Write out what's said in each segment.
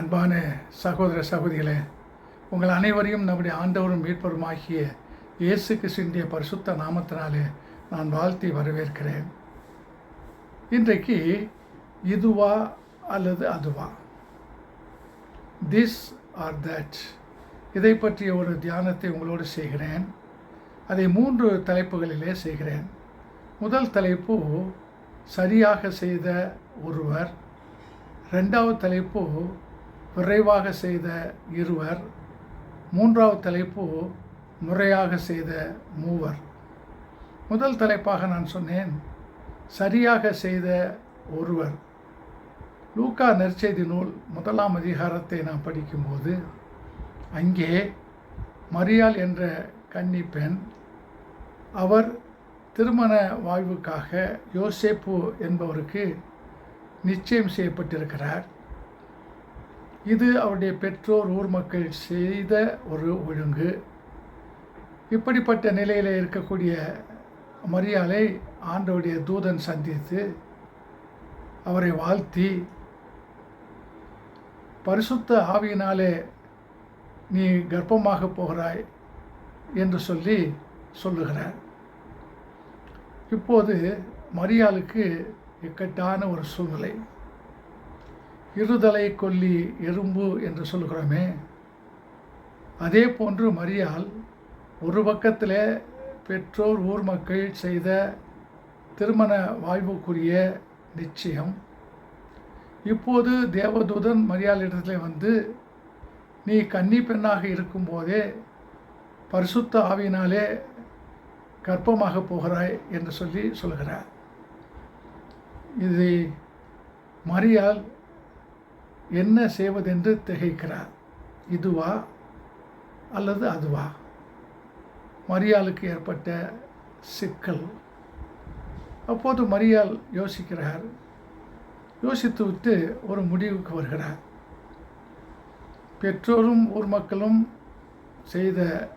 அன்பான சகோதர சகோதரிகளே உங்கள் அனைவரையும் நம்முடைய ஆண்டவரும் மீட்பருமாகிய இயேசு கிறிஸ்துவினுடைய பரிசுத்த நாமத்தினாலே நான் வாழ்த்தி வரவேற்கிறேன். இன்றைக்கு இதுவா அல்லது அதுவா? திஸ் ஆர் தட் இதை பற்றிய ஒரு தியானத்தை உங்களோடு செய்கிறேன். அதை மூன்று தலைப்புகளிலே செய்கிறேன். முதல் தலைப்பு சரியாக செய்த ஒருவர். ரெண்டாவது தலைப்பு விரைவாக செய்த இருவர் மூன்றாவது தலைப்பு முறையாக செய்த மூவர். முதல் தலைப்பாக நான் சொன்னேன் சரியாக செய்த ஒருவர். லூக்கா நெற்செய்தி நூல் முதலாம் அதிகாரத்தை நாம் படிக்கும்போது அங்கே மரியாள் என்ற கன்னி பெண் அவர் திருமண வாழ்வுக்காக யோசேப்பு என்பவருக்கு நிச்சயம் செய்யப்பட்டிருக்கிறார். இது அவருடைய பெற்றோர் ஊர் மக்கள் செய்த ஒரு ஒழுங்கு. இப்படிப்பட்ட நிலையில் இருக்கக்கூடிய மரியாதை ஆண்டவுடைய தூதன் சந்தித்து அவரை வாழ்த்தி பரிசுத்த ஆவியினாலே நீ கர்ப்பமாக போகிறாய் என்று சொல்லி சொல்லுகிறார். இப்போது மரியாளுக்கு இக்கட்டான ஒரு சூழ்நிலை. இருதலை கொல்லி எறும்பு என்று சொல்கிறோமே அதே போன்று மரியால் ஒரு பக்கத்தில் பெற்றோர் ஊர் மக்கள் செய்த திருமண வாய்வுக்குரிய நிச்சயம். இப்போது தேவதூதன் மரியாளிடத்தில் வந்து நீ கன்னி பெண்ணாக இருக்கும்போதே பரிசுத்த ஆவியினாலே கற்பமாக போகிறாய் என்று சொல்லி சொல்கிறார். இதை மரியால் என்ன செய்வதென்று திகைக்கிறார். இதுவா அல்லது அதுவா? மரியாளுக்கு ஏற்பட்ட சிக்கல். அப்போது மரியாள் யோசிக்கிறார். யோசித்து விட்டு ஒரு முடிவுக்கு வருகிறார். பெற்றோரும் ஊர் மக்களும் செய்த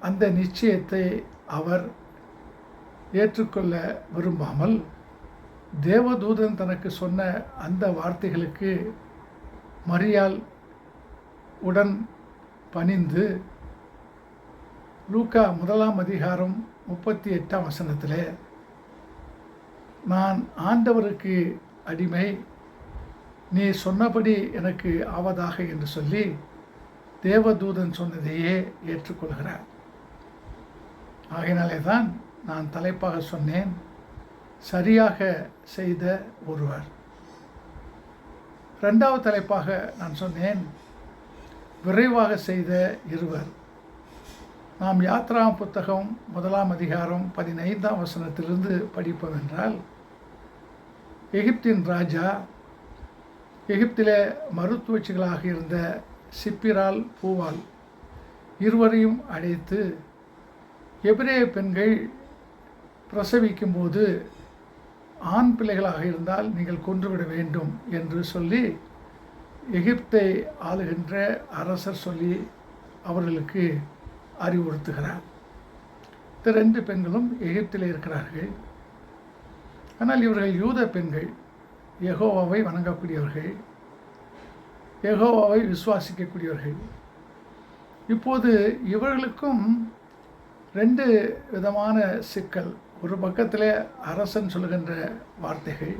அந்த நிச்சயத்தை அவர் ஏற்றுக்கொள்ள விரும்பாமல் தேவதூதன் தனக்கு சொன்ன அந்த வார்த்தைகளுக்கு மரியால் உடன் பணிந்து லூக்கா முதலாம் அதிகாரம் முப்பத்தி எட்டாம் வசனத்தில் நான் ஆண்டவருக்கு அடிமை நீ சொன்னபடி எனக்கு ஆவதாக என்று சொல்லி தேவதூதன் சொன்னதையே ஏற்றுக்கொள்கிறார். ஆகையினாலே தான் நான் தலைப்பாக சொன்னேன் சரியாக செய்த ஒருவர். ரெண்டாவது தலைப்பாக நான் சொன்னேன் விரைவாக செய்த இருவர். நாம் யாத்ரா புத்தகம் முதலாம் அதிகாரம் பதினைந்தாம் வசனத்திலிருந்து படிப்போம் என்றால் எகிப்தின் ராஜா எகிப்திலே மருத்துவச்சிகளாக இருந்த சிப்பிரால் பூவால் இருவரையும் அழைத்து எபிரேய பெண்கள் பிரசவிக்கும்போது ஆண் பிள்ளைகளாக இருந்தால் நீங்கள் கொன்றுவிட வேண்டும் என்று சொல்லி எகிப்தை ஆளுகின்ற அரசர் சொல்லி அவர்களுக்கு அறிவுறுத்துகிறார். இந்த ரெண்டு பெண்களும் எகிப்தில் இருக்கிறார்கள். ஆனால் இவர்கள் யூத பெண்கள் எகோவாவை வணங்கக்கூடியவர்கள் யெகோவாவை விசுவாசிக்கக்கூடியவர்கள். இப்போது இவர்களுக்கும் ரெண்டு விதமான சிக்கல். ஒரு பக்கத்தில் அரசன் சொல்கின்ற வார்த்தைகள்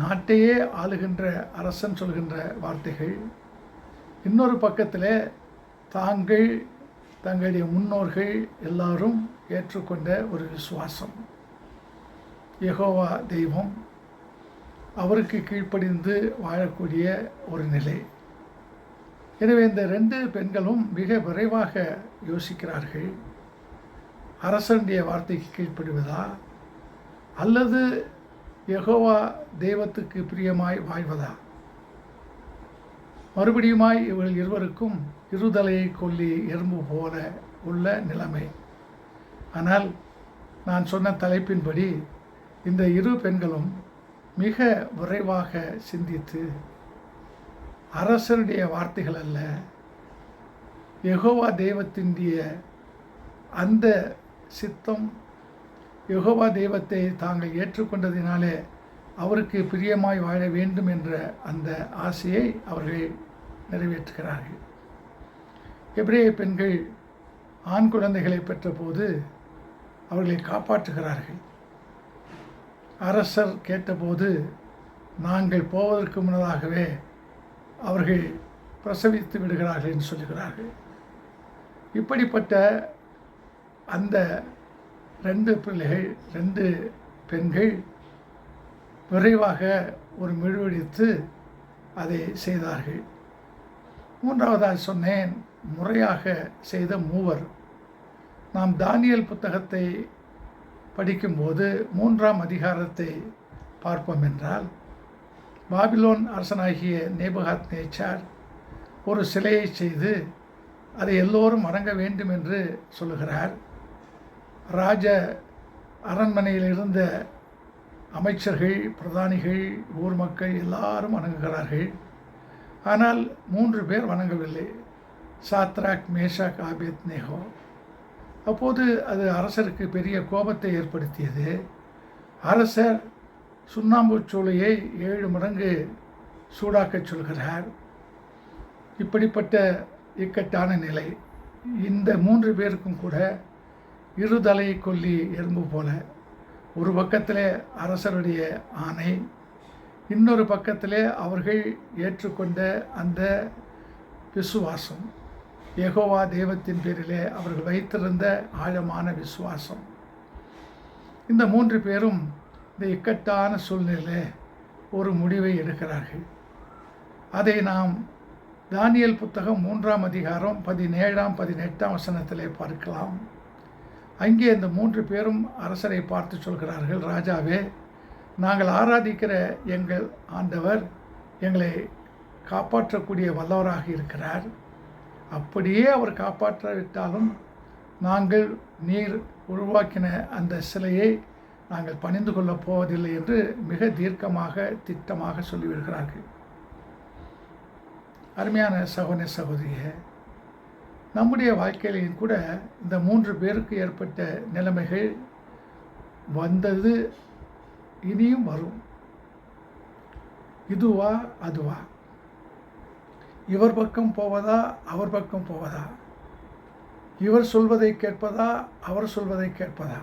நாட்டையே ஆளுகின்ற அரசன் சொல்கின்ற வார்த்தைகள். இன்னொரு பக்கத்தில் தாங்கள் தங்களுடைய முன்னோர்கள் எல்லாரும் ஏற்றுக்கொண்ட ஒரு விசுவாசம். யகோவா தெய்வம் அவருக்கு கீழ்ப்படிந்து வாழக்கூடிய ஒரு நிலை. எனவே இந்த ரெண்டு பெண்களும் மிக விரைவாக யோசிக்கிறார்கள். அரசனுடைய வார்த்தைக்கு கீழ்ப்படுவதா? அல்லது எகோவா தெய்வத்துக்கு பிரியமாய் வாழ்வதா? மறுபடியுமாய் இவர்கள் இருவருக்கும் இருதலையை கொல்லி எறும்பு போல உள்ள நிலைமை. ஆனால் நான் சொன்ன தலைப்பின்படி இந்த இரு பெண்களும் மிக விரைவாக சிந்தித்து அரசனுடைய வார்த்தைகள் அல்ல யெகோவா தெய்வத்தினுடைய அந்த சித்தம். யெகோவா தெய்வத்தை தாங்கள் ஏற்றுக்கொண்டதினாலே அவருக்கு பிரியமாய் வாழ வேண்டும் என்ற அந்த ஆசையை அவர்கள் நிறைவேற்றுகிறார்கள். எபிரேய பெண்கள் ஆண் குழந்தைகளை பெற்றபோது அவர்களை காப்பாற்றுகிறார்கள். அரசர் கேட்டபோது நாங்கள் போவதற்கு முன்னதாகவே அவர்கள் பிரசவித்து விடுகிறார்கள் என்று சொல்லுகிறார்கள். இப்படிப்பட்ட அந்த ரெண்டு பிள்ளைகள் ரெண்டு பெண்கள் விரைவாக ஒரு மெழுவெடித்து அதை செய்தார்கள். மூன்றாவதாக சொன்னேன் முறையாக செய்த மூவர். நாம் தானியல் புத்தகத்தை படிக்கும்போது மூன்றாம் அதிகாரத்தை பார்ப்போம் என்றால் பாபிலோன் அரசனாகிய நேபகாத் நேச்சார் ஒரு சிலையை செய்து அதை எல்லோரும் வணங்க வேண்டும் என்று சொல்லுகிறார். ராஜ அரண்மனையில் இருந்த அமைச்சர்கள் பிரதானிகள் ஊர் மக்கள் எல்லாரும் வணங்குகிறார்கள். ஆனால் மூன்று பேர் வணங்கவில்லை. Shadrach Meshach ஆபேத் நேகோ. அப்போது அது அரசருக்கு பெரிய கோபத்தை ஏற்படுத்தியது. அரசர் சுண்ணாம்புச்சூளையை ஏழு மடங்கு சூடாக்கச் சொல்கிறார். இப்படிப்பட்ட இக்கட்டான நிலை. இந்த மூன்று பேருக்கும் கூட இருதலை கொல்லி எறும்பு போல. ஒரு பக்கத்திலே அரசருடைய ஆணை இன்னொரு பக்கத்திலே அவர்கள் ஏற்றுக்கொண்ட அந்த விசுவாசம். எகோவா தெய்வத்தின் பேரிலே அவர்கள் வைத்திருந்த ஆழமான விசுவாசம். இந்த மூன்று பேரும் இந்த இக்கட்டான சூழ்நிலையில் ஒரு முடிவை எடுக்கிறார்கள். அதை நாம் தானியல் புத்தகம் மூன்றாம் அதிகாரம் பதினேழாம் பதினெட்டாம் வசனத்திலே பார்க்கலாம். அங்கே இந்த மூன்று பேரும் அரசரை பார்த்து சொல்கிறார்கள் ராஜாவே நாங்கள் ஆராதிக்கிற எங்கள் ஆண்டவர் எங்களை காப்பாற்றக்கூடிய வல்லவராக இருக்கிறார். அப்படியே அவர் காப்பாற்றாவிட்டாலும் நாங்கள் நீர் உருவாக்கின அந்த சிலையை நாங்கள் பணிந்து கொள்ளப் போவதில்லை என்று மிக தீர்க்கமாக திட்டமாக சொல்லிவிடுகிறார்கள். அருமையான சகோதர சகோதரிய நம்முடைய வாழ்க்கையிலையும் கூட இந்த மூன்று பேருக்கு ஏற்பட்ட நிலைமைகள் வந்தது இனியும் வரும். இதுவா அதுவா? இவர் பக்கம் போவதா அவர் பக்கம் போவதா? இவர் சொல்வதை கேட்பதா அவர் சொல்வதை கேட்பதா?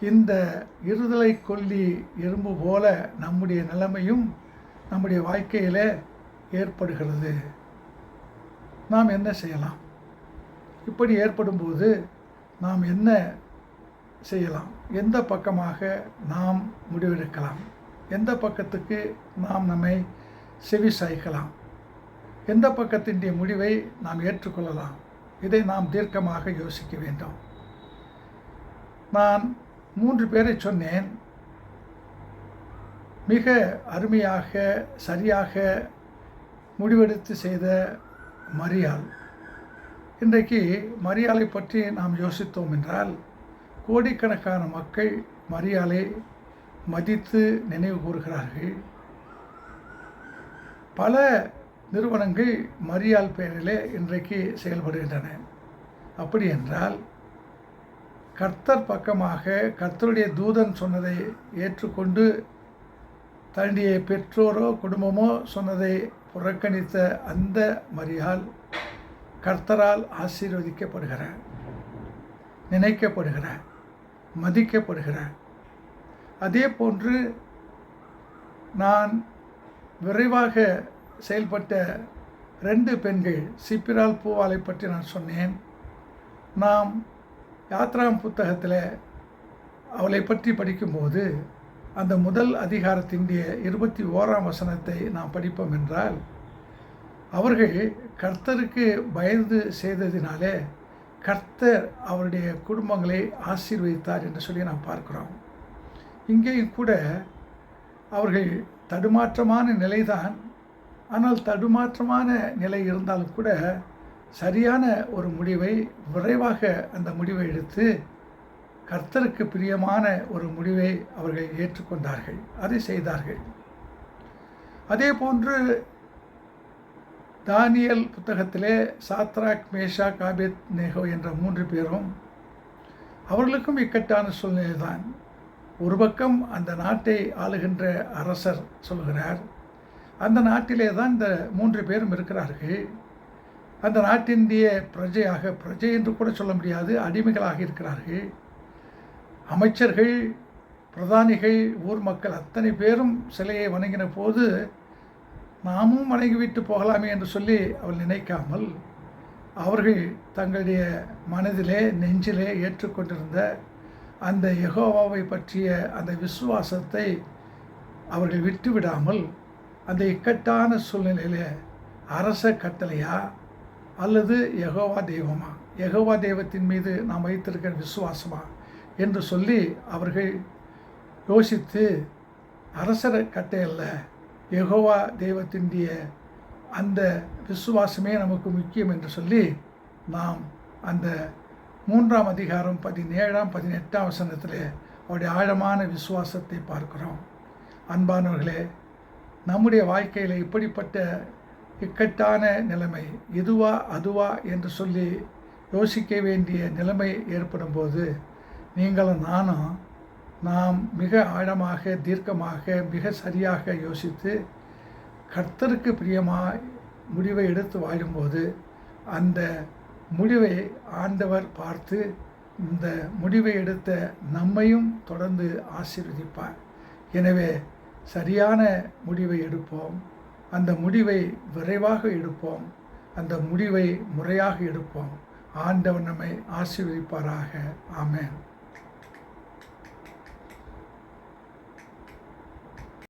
இந்த இருதலை கொல்லி எறும்பு போல நம்முடைய நிலைமையும் நம்முடைய வாழ்க்கையில் ஏற்படுகிறது. நாம் என்ன செய்யலாம்? இப்படி ஏற்படும்போது நாம் என்ன செய்யலாம்? எந்த பக்கமாக நாம் முடிவெடுக்கலாம்? எந்த பக்கத்துக்கு நாம் நம்மை செவி சாய்க்கலாம்? எந்த பக்கத்தினுடைய முடிவை நாம் ஏற்றுக்கொள்ளலாம்? இதை நாம் தீர்க்கமாக யோசிக்க வேண்டும். நான் மூன்று பேரை சொன்னேன். மிக அருமையாக சரியாக முடிவெடுத்து செய்த மரியாள் இன்றைக்கு மரியாளை பற்றி நாம் யோசித்தோம் என்றால் கோடிக்கணக்கான மக்கள் மரியாளை மதித்து நினைவு கூறுகிறார்கள். பல நிறுவனங்கள் மரியாள் பெயரிலே இன்றைக்கு செயல்படுகின்றன. அப்படி என்றால் கர்த்தர் பக்கமாக கர்த்தருடைய தூதன் சொன்னதை ஏற்றுக்கொண்டு தன்னுடைய பெற்றோரோ குடும்பமோ சொன்னதை புறக்கணித்த அந்த மரியால் கர்த்தரால் ஆசீர்வதிக்கப்படுகிறார் நினைக்கப்படுகிற மதிக்கப்படுகிற அதே போன்று நான் விரைவாக செயல்பட்ட ரெண்டு பெண்கள் சிப்பிரால் பூவாலை பற்றி நான் சொன்னேன். நாம் யாத்ராம் புத்தகத்தில் அவளை பற்றி படிக்கும்போது அந்த முதல் அதிகாரத்தினுடைய இருபத்தி ஓராம் வசனத்தை நாம் படிப்போம் என்றால் அவர்கள் கர்த்தருக்கு பயந்து செய்ததினாலே கர்த்தர் அவருடைய குடும்பங்களை ஆசீர்வதித்தார் என்று சொல்லி நாம் பார்க்கிறோம். இங்கேயும் கூட அவர்கள் தடுமாற்றமான நிலைதான் ஆனால் தடுமாற்றமான நிலை இருந்தாலும் கூட சரியான ஒரு முடிவை விரைவாக அந்த முடிவை எடுத்து கர்த்தருக்கு பிரியமான ஒரு முடிவை அவர்கள் ஏற்றுக்கொண்டார்கள். அதை செய்தார்கள். அதே போன்று தானியல் புத்தகத்திலே சாத்ராக் மேஷா காபேத் நேகோ என்ற மூன்று பேரும் அவர்களுக்கும் இக்கட்டான சூழ்நிலை தான் ஒரு பக்கம் அந்த நாட்டை ஆளுகின்ற அரசர் சொல்கிறார் அந்த நாட்டிலே தான் இந்த மூன்று பேரும் இருக்கிறார்கள். அந்த நாட்டினுடைய பிரஜையாக பிரஜை என்று கூட சொல்ல முடியாது அடிமைகளாக இருக்கிறார்கள். அமைச்சர்கள் பிரதானிகள் ஊர் மக்கள் அத்தனை பேரும் சிலையை வணங்கின போது நாமும் வணங்கிவிட்டு போகலாமே என்று சொல்லி அவள் நினைக்காமல் அவர்கள் தங்களுடைய மனதிலே நெஞ்சிலே ஏற்றுக்கொண்டிருந்த அந்த யகோவாவை பற்றிய அந்த விசுவாசத்தை அவர்கள் விட்டுவிடாமல் அந்த இக்கட்டான சூழ்நிலையில் அரச கட்டளையா அல்லது யகோவா தெய்வமா? யகோவா தெய்வத்தின் மீது நாம் வைத்திருக்கிற விசுவாசமா? என்று சொல்லி அவர்கள் யோசித்து அரசர கட்டையல்ல எகோவா தெய்வத்தினுடைய அந்த விசுவாசமே நமக்கு முக்கியம் என்று சொல்லி நாம் அந்த மூன்றாம் அதிகாரம் பதினேழாம் பதினெட்டாம் வசனத்தில் அவருடைய ஆழமான விசுவாசத்தை பார்க்கிறோம். அன்பானவர்களே நம்முடைய வாழ்க்கையில் இப்படிப்பட்ட இக்கட்டான நிலைமை இதுவா அதுவா என்று சொல்லி யோசிக்க வேண்டிய நிலைமை ஏற்படும் போது நீங்களும் நானும் நாம் மிக ஆழமாக தீர்க்கமாக மிக சரியாக யோசித்து கர்த்தருக்கு பிரியமாக முடிவை எடுத்து வாழும்போது அந்த முடிவை ஆண்டவர் பார்த்து இந்த முடிவை எடுத்த நம்மையும் தொடர்ந்து ஆசீர்வதிப்பார். எனவே சரியான முடிவை எடுப்போம். அந்த முடிவை விரைவாக எடுப்போம். அந்த முடிவை முறையாக எடுப்போம். ஆண்டவன் நம்மை ஆசீர்வதிப்பாராக. ஆமேன்.